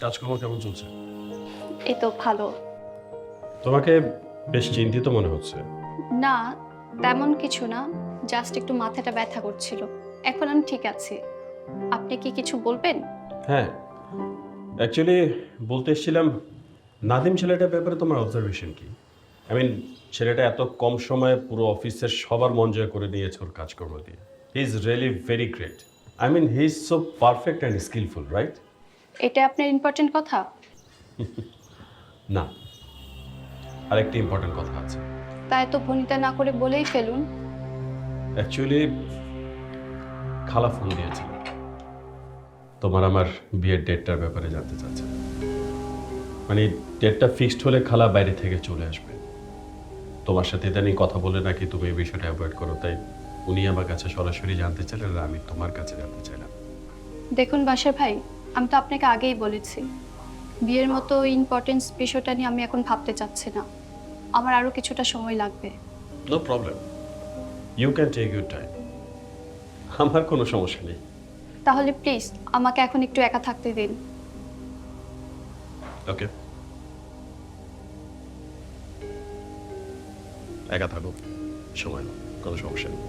কাজকর্ম কেমন চলছে? এই তো ভালো। তোমাকে বেশ চিন্তিত মনে হচ্ছে। না তেমন কিছু না জাস্ট একটু মাথাটা ব্যথা করছিল। এখন আমি ঠিক আছি। আপনি কি কিছু বলবেন? হ্যাঁ। অ্যাকচুয়ালি বলতে এসেছিলাম নাদিম ছেলেটার ব্যাপারে তোমার অবজারভেশন কি? আই মিন ছেলেটা এত কম সময়ে পুরো অফিসের সবার মন জয় করে নিয়েছে ওর কাজকর্ম দিয়ে। He is really very great I mean he is so perfect and skilful right এটা আপনার ইম্পর্টেন্ট কথা? না। আরেকটা ইম্পর্টেন্ট কথা আছে। তাই তো ভনিতা না করে বলেই ফেলুন। অ্যাকচুয়ালি খালা ফোন দিয়েছিল। তোমার আমার বিয়ের ডেটটার ব্যাপারে জানতে চাচ্ছে। মানে ডেটটা ফিক্সড হলে খালা বাইরে থেকে চলে আসবে। তোমার সাথে ইদানিং কথা বলে নাকি তুমি এই বিষয়টা অ্যাভয়েড করো তাই উনি আমার কাছে সরাসরি জানতে চাইলেন আর আমি তোমার কাছে জানতে চাইলাম। দেখুন বাসার ভাই আমি তো আপনাকে আগেই বলেছি বিয়ের মতো ইম্পর্টেন্স বিষয়টা নিয়ে আমি এখন ভাবতে চাচ্ছি না। আমার আরও কিছুটা সময় লাগবে। No problem you can take your time আমার কোনো সমস্যা নেই। তাহলে প্লিজ আমাকে এখন একটু একা থাকতে দিন। ওকে একা থাকো। সময় কোনো সমস্যা নেই।